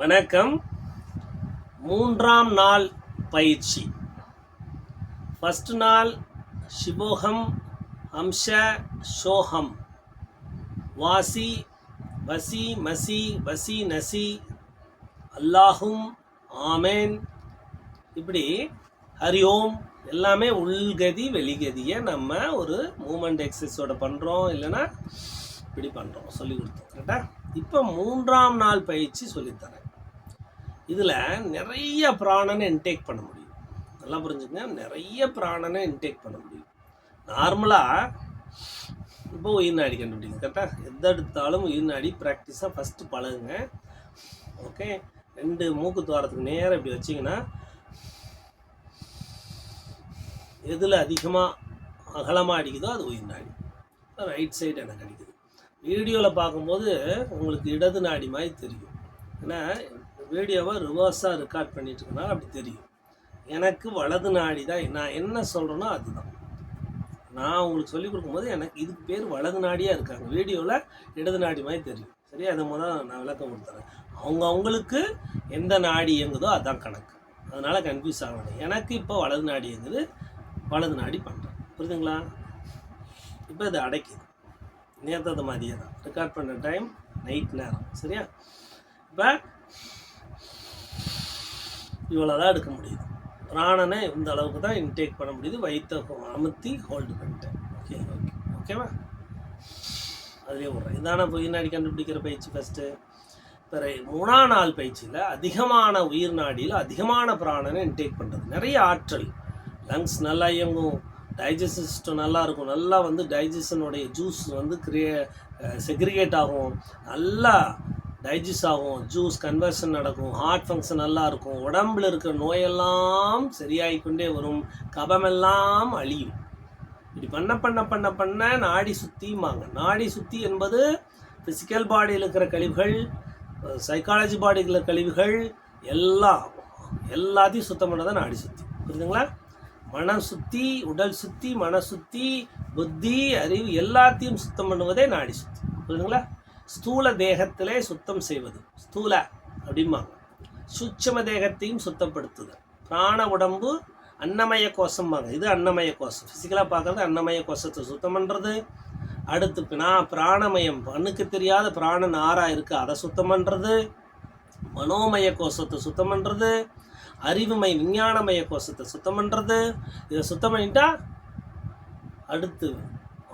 வணக்கம். மூன்றாம் நாள் பயிற்சி. ஃபஸ்ட் நாள் சிபோகம் அம்ச சோகம். வாசி வசி மசி வசி நசி. அல்லாஹும் ஆமேன். இப்படி ஹரி ஓம் எல்லாமே உள்கதி வெளிகதியை நம்ம ஒரு மூமெண்ட் எக்ஸசைஸோட பண்ணுறோம் இல்லைன்னா இப்படி பண்ணுறோம் சொல்லி கொடுத்தோம். கரெக்டாக இப்போ மூன்றாம் நாள் பயிற்சி சொல்லித்தரேன் இதில் நிறைய பிராணனை இன்டேக் பண்ண முடியும். நல்லா புரிஞ்சுங்க நிறைய பிராணனை இன்டேக் பண்ண முடியும். நார்மலாக இப்போ உயிர் நாடி கண்டுபிடிங்க. கரெக்டாக எது எடுத்தாலும் உயிர் நாடி ப்ராக்டிஸாக ஃபஸ்ட்டு பழகுங்க. ஓகே ரெண்டு மூக்கு துவாரத்துக்கு நேரம் இப்படி வச்சிங்கன்னா எதில் அதிகமாக அகலமாக அடிக்குதோ அது உயிர் நாடி. ரைட் சைடு எனக்கு அடிக்குது. வீடியோவில் பார்க்கும்போது உங்களுக்கு இடது நாடி மாதிரி தெரியும். ஏன்னா வீடியோவை ரிவர்ஸாக ரெக்கார்ட் பண்ணிட்டு இருக்கனால அப்படி தெரியும். எனக்கு வலது நாடி தான். நான் என்ன சொல்கிறேனோ அதுதான். நான் உங்களுக்கு சொல்லிக் கொடுக்கும்போது எனக்கு இதுக்கு பேர் வலது நாடியாக இருக்காங்க. வீடியோவில் இடது நாடி மாதிரி தெரியும். சரியா அதை முதல் நான் விளக்கம் கொடுத்துறேன் அவங்க அவங்களுக்கு எந்த நாடி இயங்குதோ அதான் கணக்கு. அதனால் கன்ஃபியூஸ் ஆகணும் எனக்கு இப்போ வலது நாடி இயங்குது. வலது நாடி பண்ணுறேன் புரியுதுங்களா? இப்போ இது அடைக்குது. அது மாதிரியே தான். ரெக்கார்ட் பண்ணுற டைம் நைட் நேரம். சரியா? இப்போ இவ்வளோ தான் எடுக்க முடியுது. பிராணனை இந்த அளவுக்கு தான் இன்டேக் பண்ண முடியுது. வயிற்ற அமுத்தி ஹோல்டு பண்ணிட்டேன். ஓகே ஓகே ஓகேவா அதுலேயே விட்றேன் இதான உயிர் நாடி கண்டுபிடிக்கிற பயிற்சி ஃபஸ்ட்டு பிற மூணா நாள் பயிற்சியில் அதிகமான உயிர் நாடியில் அதிகமான பிராணனை இன்டேக் பண்ணுறது நிறைய ஆற்றல். லங்ஸ் நல்லா இயங்கும். டைஜஸ்ட் சிஸ்டம் நல்லா இருக்கும். நல்லா வந்து டைஜஷனுடைய ஜூஸ் வந்து கிரியே செக்ரிகேட் ஆகும். நல்லா டைஜஸ்ட் ஆகும் ஜூஸ் கன்வர்ஷன் நடக்கும் ஹார்ட் ஃபங்க்ஷன் நல்லா இருக்கும் உடம்புல இருக்கிற நோயெல்லாம் சரியாகிக்கொண்டே வரும் கபமெல்லாம் அழியும். இப்படி பண்ண பண்ண பண்ண பண்ண நாடி சுத்தியுமாங்க நாடி சுத்தி என்பது ஃபிசிக்கல் பாடியில் இருக்கிற கழிவுகள் சைக்காலஜி பாடியில் இருக்கிற கழிவுகள் எல்லாம் எல்லாத்தையும் சுத்தம் பண்ண தான் நாடி சுத்தி. புரியுதுங்களா? மனம் சுத்தி உடல் சுத்தி மன சுத்தி புத்தி அறிவு எல்லாத்தையும் சுத்தம் பண்ணுவதே நாடி சுத்தி. புரியுதுங்களா? ஸ்தூல தேகத்திலே சுத்தம் செய்வது. ஸ்தூல அப்படிம்பாங்க. சூட்சம தேகத்தையும் சுத்தப்படுத்துதல். பிராண உடம்பு அன்னமய கோஷம்பாங்க. இது அன்னமய கோஷம். ஃபிசிக்கலாக பார்க்குறது அன்னமய கோஷத்தை சுத்தம் பண்ணுறது அடுத்து நான் பிராணமயம். கண்ணுக்கு தெரியாத பிராண நாராக இருக்குது அதை சுத்தம் பண்ணுறது மனோமய கோஷத்தை சுத்தம் பண்ணுறது அறிவுமய விஞ்ஞானமய கோஷத்தை சுத்தம் பண்ணுறது இதை சுத்தம் பண்ணிட்டா அடுத்து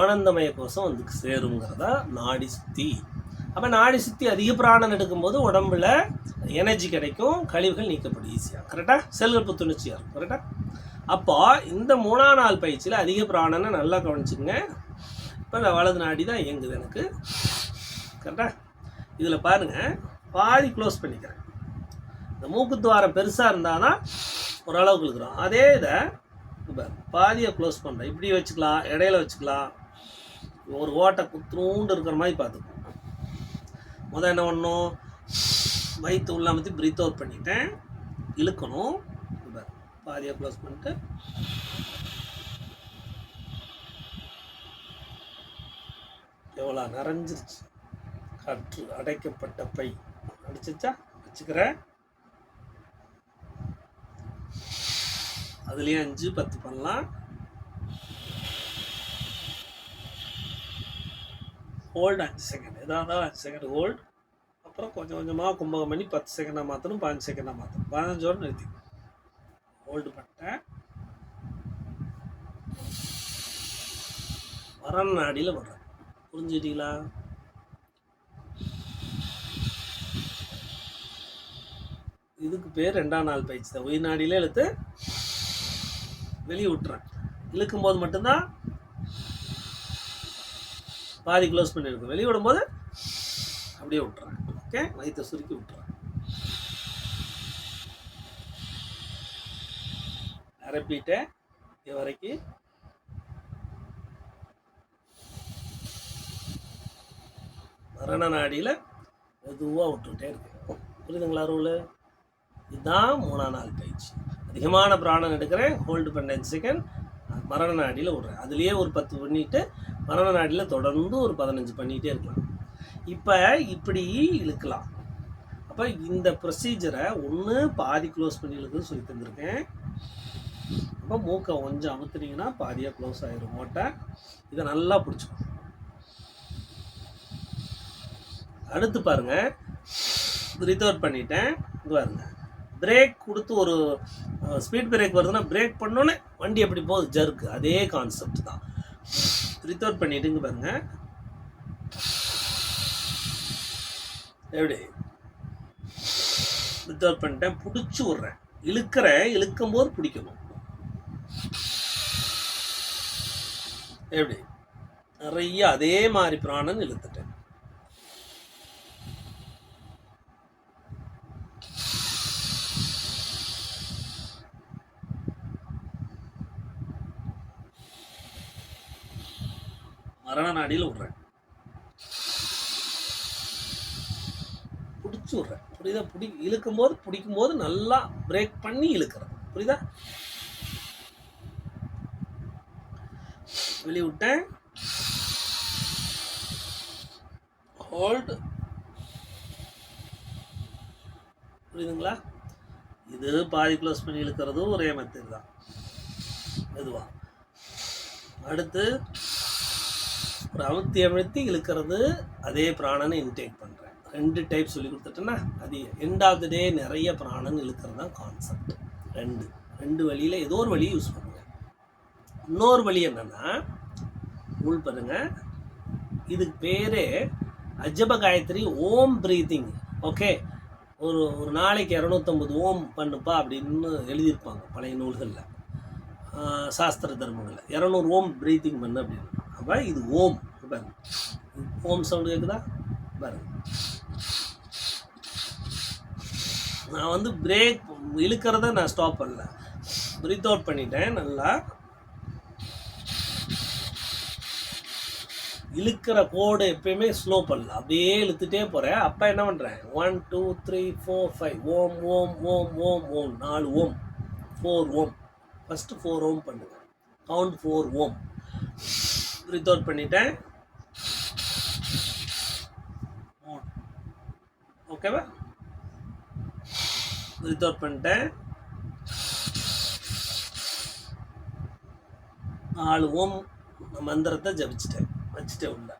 ஆனந்தமய கோஷம் வந்து சேருங்கிறதா நாடி சுத்தி. அப்போ நாடி சுத்தி அதிக பிராணம் எடுக்கும்போது உடம்புல எனர்ஜி கிடைக்கும் கழிவுகள் நீக்கப்படும் ஈஸியாக கரெக்டாக செல்கள் புத்துணர்ச்சியாக இருக்கும் கரெக்டாக அப்போ இந்த மூணாம் நாள் பயிற்சியில் அதிக பிராணனை நல்லா கவனிச்சுங்க இப்போ இந்த வலது நாடி தான் இயங்குது எனக்கு. கரெக்டாக இதில் பாருங்கள் பாதி க்ளோஸ் பண்ணிக்கிறேன். இந்த மூக்குத்துவாரம் பெருசாக இருந்தால் தான் ஓரளவுக்கு இருக்கிறோம் அதே இதை இப்போ பாதியை க்ளோஸ் பண்ணுறேன் இப்படி வச்சுக்கலாம் இடையில வச்சுக்கலாம். ஒரு ஓட்டை குத்துண்டு இருக்கிற மாதிரி பார்த்துக்கணும் முதல் என்ன பண்ணணும்? வயிற்று உள்ள அமைத்து பிரீத் அவுட் பண்ணிட்டேன். இழுக்கணும். பாதியை க்ளோஸ் பண்ணிட்டு. எவ்வளோ நிறைஞ்சிருச்சு. காற்று அடைக்கப்பட்ட பை. அடிச்சிச்சா? வச்சுக்கிறேன். அதுலேயும் அஞ்சு பத்து பண்ணலாம். ஹோல்டு அஞ்சு செகண்ட் எதாக இருந்தாலும் அஞ்சு செகண்ட் ஹோல்டு அப்புறம் கொஞ்சம் கொஞ்சமாக கும்பகம் பண்ணி பத்து செகண்டாக மாற்றணும் பதினஞ்சு செகண்டாக மாற்றணும் பதினஞ்சோடு நிறுத்தி. ஹோல்டு பண்ணிட்டேன். மரண நாடியில் வர்றேன். புரிஞ்சுக்கிட்டீங்களா? இதுக்கு பேர் ரெண்டாம் நாள் பயிற்சி தான். உயிர் நாடியில் இழுத்து வெளியே விட்டுறேன். இழுக்கும் போது மட்டும்தான் பாதி க்ளோஸ் பண்ணியிருக்கும் வெளியே விடும்போது அப்படியே விட்டுறாங்க ஓகே வயிற்றை சுருக்கி விட்டுறாங்க நிரப்பிட்டேன் இது வரைக்கும் மரண நாடியில் மெதுவாக விட்டுக்கிட்டே இருக்கேன் புரியுதுங்களா ரூலு? இதுதான் மூணாம் நாள் பயிற்சி. அதிகமான பிராணம் எடுக்கிறேன். ஹோல்டு பண்ண செகண்ட் மரண நாடியில் விட்றேன். அதுலேயே ஒரு பத்து பண்ணிட்டு மரண நாடியில் தொடர்ந்து ஒரு பதினஞ்சு பண்ணிகிட்டே இருக்கலாம். இப்போ இப்படி இழுக்கலாம். அப்போ இந்த ப்ரொசீஜரை ஒன்று பாதி க்ளோஸ் பண்ணி இழுக்குன்னு சொல்லி தந்திருக்கேன். அப்போ மூக்கை கொஞ்சம் அமுத்துனீங்கன்னா பாதியாக க்ளோஸ் ஆகிடும் மூட்டை இதை நல்லா பிடிச்சிக்கும் அடுத்து பாருங்கள் ரிதவர் பண்ணிட்டேன். இது பாருங்க. பிரேக் கொடுத்து ஒரு ஸ்பீட் பிரேக் வருதுன்னா பிரேக் பண்ணோன்னே வண்டி எப்படி போகுது. ஜர்க்கு அதே கான்செப்ட் தான். ப்ரீத் அவுட் பண்ணிட்டு பாருங்க. எப்படி? ப்ரீத் அவுட் பண்ணிட்டேன் பிடிச்சி விட்றேன். இழுக்கிறேன் இழுக்கும் போது பிடிக்கணும். எப்படி? நிறைய அதே மாதிரி பிராணன் இழுத்துட்டேன். மரண விடுறேன் விட்றேன். பிடிச்சி விட்றேன். புரியுதா? பிடி இழுக்கும் போது பிடிக்கும் போது நல்லா பிரேக் பண்ணி இழுக்கிறேன். புரியுதா? வெளியே விட்டேன். ஹோல்டு புரியுதுங்களா? இது பாதி க்ளோஸ் பண்ணி இழுக்கிறதும் ஒரே மெத்தட் தான். மெதுவா. அடுத்து ஒரு அமுத்தி அமுத்தி இழுக்கிறது அதே பிராணனை இன்டேக் பண்ணுறேன் ரெண்டு டைப் சொல்லி கொடுத்துட்டேன்னா அது எண்ட் ஆஃப் த டே நிறைய பிராணன் இழுக்கிறது தான் கான்செப்ட் ரெண்டு. ரெண்டு வழியில் ஏதோ ஒரு வழியை யூஸ் பண்ணுங்க. இன்னொரு வழி என்னென்னா உள் பாருங்க. இதுக்கு பேரே அஜப காயத்ரி ஓம் ப்ரீத்திங். ஓகே ஒரு ஒரு நாளைக்கு இரநூத்தம்பது ஓம் பண்ணுப்பா அப்படின்னு எழுதியிருப்பாங்க பழைய நூல்களில். சாஸ்திர தர்மங்களில். இரநூறு ஓம் ப்ரீத்திங் பண்ணு அப்படின்னு. அப்போ இது ஓம். பாருங்க. ஓம் சவுண்டு கேட்குதா பாருங்க. நான் வந்து பிரேக் இழுக்கிறத நான் ஸ்டாப் பண்ணல. பிரீத் அவுட் பண்ணிட்டேன் நல்லா. இழுக்கிற கோடு எப்பயுமே ஸ்லோ பண்ணல. அப்படியே இழுத்துட்டே போகிறேன் அப்போ என்ன பண்ணுறேன் one two three four five ஓம் ஓம் ஓம் ஓம் ஓம். நாலு ஓம். ஃபோர் ஓம். ஃபஸ்ட்டு ஃபோர் ஓம் பண்ணுங்க. கவுண்ட் ஃபோர் ஓம். ப்ரீத் அவுட் பண்ணிட்டேன் ஓகேவா ப்ரீத் அவுட் பண்ணிட்டேன். நாலு ஓம் மந்திரத்தை ஜபிச்சிட்டேன். வச்சுட்டேன் உள்ள.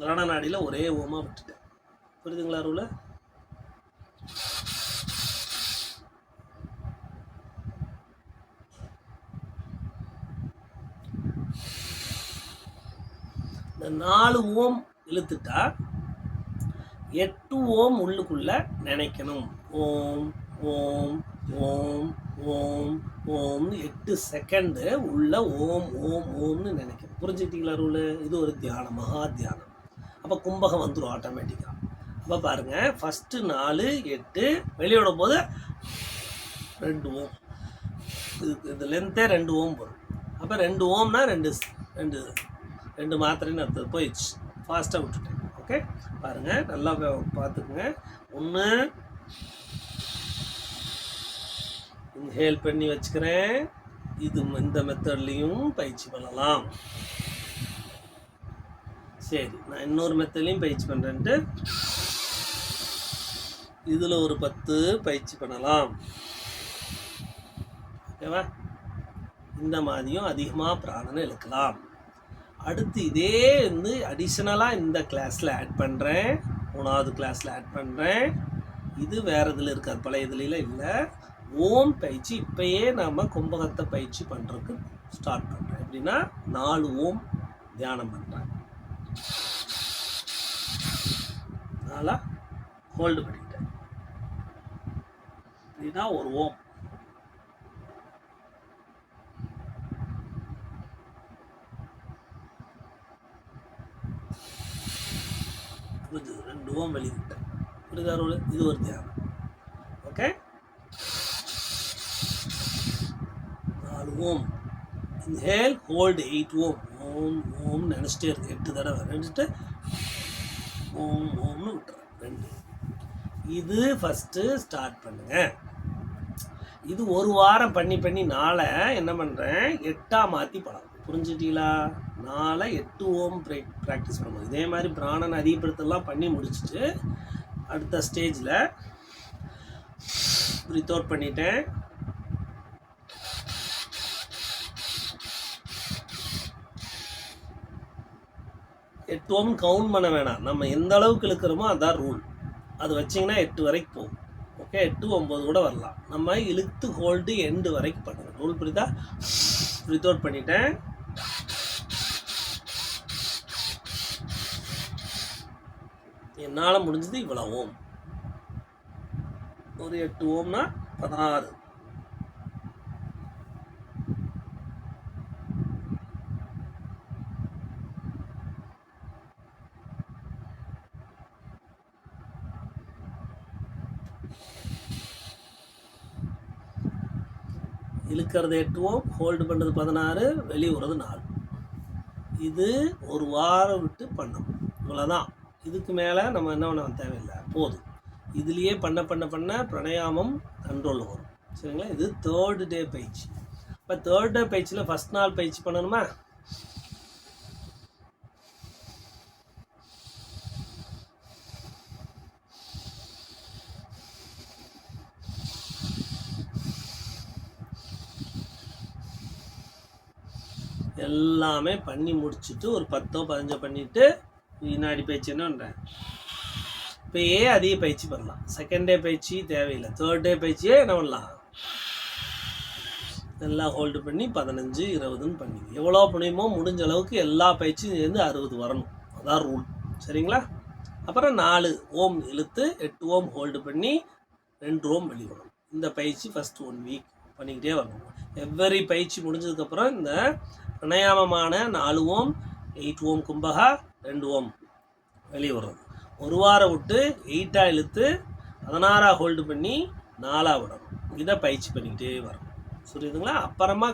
கரண நாடியில் ஒரே ஓமா விட்டுட்டேன். புரியுதுங்களா ரூல? நாலு ஓம் இழுத்துட்டா எட்டு ஓம் உள்ளுக்குள்ள நினைக்கணும். ஓம் ஓம் ஓம் ஓம் ஓம்னு எட்டு செகண்டு உள்ள ஓம் ஓம் ஓம்னு நினைக்கணும். புரிஞ்சுக்கிட்டீங்களா ரூல்? இது ஒரு தியானம் மகா தியானம். அப்போ கும்பகம் வந்துடும் ஆட்டோமேட்டிக்காக அப்போ பாருங்கள் ஃபஸ்ட்டு நாலு எட்டு வெளியோட போது ரெண்டு ஓம். இது இந்த லென்த்தே ரெண்டு ஓம் வரும். அப்போ ரெண்டு ஓம்னா ரெண்டு ரெண்டு ரெண்டு மாத்திரைன்னு அர்த்தம் போயிடுச்சு. ஃபாஸ்ட்டாக விட்டுட்டேன். ஓகே பாருங்கள் நல்லா பார்த்துக்குங்க. ஒன்று இன்ஹேல் பண்ணி வச்சுக்கிறேன். இது இந்த மெத்தட்லேயும் பயிற்சி பண்ணலாம். சரி. நான் இன்னொரு மெத்தட்லையும் பயிற்சி பண்ணுறேன்ட்டு இதில் ஒரு பத்து பயிற்சி பண்ணலாம். ஓகேவா இந்த மாதிரியும் அதிகமாக பிராணனை இழுக்கலாம். அடுத்து இதே வந்து அடிஷ்னலாக இந்த கிளாஸில் ஆட் பண்ணுறேன் மூணாவது கிளாஸில் ஆட் பண்ணுறேன் இது வேறு இதில் இருக்காது பழைய இதுலாம் இல்லை. ஓம் பயிற்சி இப்பயே நாம் கும்பகத்தை பயிற்சி பண்ணுறதுக்கு ஸ்டார்ட் பண்ணுறேன் எப்படின்னா நாலு ஓம் தியானம் பண்ணுறேன் நாளாக ஹோல்டு பண்ணிட்டேன். அப்படின்னா ஒரு ஓம். புரிஞ்சுது. ரெண்டு ஓம் வெளியிட்டேன் புரியுதா ரோல்? இது ஒரு தியானம் ஓகே? நாலு ஓம். இன்ஹேல் ஹோல்டு எயிட் ஓம். ஓம் ஓம் நினச்சிட்டே இருக்கு. எட்டு தடவை நினச்சிட்டு ஓம் ஓம்னு விட்டுறேன் ரெண்டு. இது ஃபஸ்ட்டு ஸ்டார்ட் பண்ணுங்க. இது ஒரு வாரம் பண்ணி பண்ணி நாளை என்ன பண்ணுறேன் எட்டாக மாற்றி பழகும் புரிஞ்சுட்டீங்களா? நாளை எட்டு ஓம் ப்ராக்டிஸ் பண்ணுவோம் இதே மாதிரி பிராணன் அதிகப்படுத்தலாம் பண்ணி முடிச்சுட்டு அடுத்த ஸ்டேஜில் ப்ரீத் அவுட் பண்ணிட்டேன். எட்டு ஓம் கவுண்ட் பண்ண வேணாம். நம்ம எந்த அளவுக்கு இழுக்கிறோமோ அதான் ரூல் அது வச்சிங்கன்னா எட்டு வரைக்கும் போகும். ஓகே எட்டு ஒம்பது கூட வரலாம். நம்ம இழுத்து ஹோல்டு எண்டு வரைக்கும் பண்ணுறோம் ரூல் புரியுதா? ப்ரீத் அவுட் பண்ணிட்டேன். என்னால் முடிஞ்சது இவ்வளோ ஓம் ஒரு எட்டு ஓம்னா பதினாறு. இழுக்கிறது எட்டுவோம் ஹோல்டு பண்ணுறது பதினாறு வெளியே விடுறது நாலு. இது ஒரு வாரம் விட்டு பண்ணணும் இவ்வளோதான் இதுக்கு மேலே நம்ம என்ன பண்ண தேவையில்லை. போதும். இதுலேயே பண்ண பண்ண பண்ண பிரணயாமம் கண்ட்ரோல் வரும். சரிங்களா? இது தேர்டு டே பயிற்சி இப்போ தேர்ட் டே பயிற்சியில் ஃபஸ்ட் நாள் பயிற்சி பண்ணணுமா? எல்லாமே பண்ணி முடிச்சுட்டு ஒரு பத்தோ பதினஞ்சோ பண்ணிவிட்டு வினாடி பயிற்சி என்னன்றேன் இப்போயே அதிக பயிற்சி பண்ணலாம். செகண்ட் டே பயிற்சி தேவையில்லை. தேர்ட் டே பயிற்சியே என்ன பண்ணலாம்? எல்லாம் ஹோல்டு பண்ணி பதினஞ்சு இருபதுன்னு பண்ணி. எவ்வளோ முடியுமோ முடிஞ்ச அளவுக்கு எல்லா பயிற்சியும் சேர்ந்து அறுபது வரணும். அதான் ரூல் சரிங்களா? அப்புறம் நாலு ஓம் இழுத்து எட்டு ஓம் ஹோல்டு பண்ணி ரெண்டு ஓம் வெளிவிடணும். இந்த பயிற்சி ஃபஸ்ட் ஒன் வீக் பண்ணிக்கிட்டே வரணும். எவ்வரி பயிற்சி முடிஞ்சதுக்கப்புறம் இந்த பிரணயாமமான நாலு ஓம் எயிட் ஓம் கும்பகா ரெண்டு ஓம் வெளியே விடுறது ஒரு வாரம் விட்டு எயிட்டாக இழுத்து பதினாறாக ஹோல்டு பண்ணி நாலாக விடணும். இதை பயிற்சி பண்ணிக்கிட்டே வரணும். புரியுதுங்களா? அப்புறமா